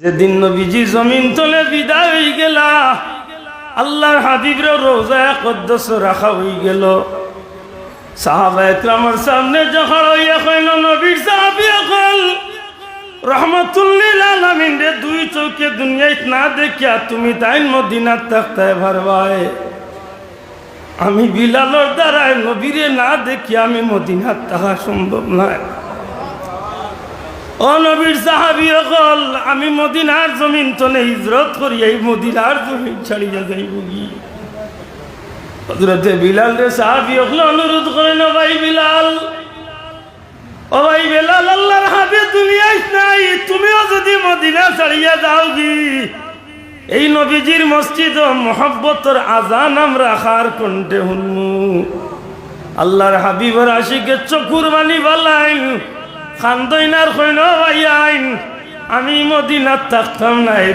যেদিন নবীজি জমিন তলে বিদায় হয়ে গেলা, আল্লাহর হাবিবর রোজা কদ্দস রাখা হয়ে গেল। সাহাবা একরামের সামনে যখন হইয়া কইল, নবীর সাহাবি এখন, রহমতুল্লিল আলামিন দুই চৌকে দুনিয়ায় না দেখিয়া তুমি তাই মদিনার তাক্তায় ভারবায়। আমি বিলালর দ্বারায় নবীরে না দেখি আমি মদিনার তাহা সম্ভব নয়। ও নবীর সাহাবি আমি মদিনার জমিন তনে হিজরত করি, এই মদিনার জমিন ছাড়িয়া যাইব কি? হজরতে বিলাল রে সাহাবি অকল, অনুরোধ করে না ভাই বিলাল। ও ভাই বিলাল, আল্লাহর হাতে দুনিয়ায় নাই, তুমিও যদি মদিনা ছাড়িয়া যাও কি? এই নবীজির মসজিদ মোহব্বতর আজান আমরা খার কণ্ঠে হুনমু আল্লাহর হাবিবর আশিকে চকুর বানি বালাইন খান্দইনার কইন ভাইয়া আইন। আমি মদিনার থাকতাম নাই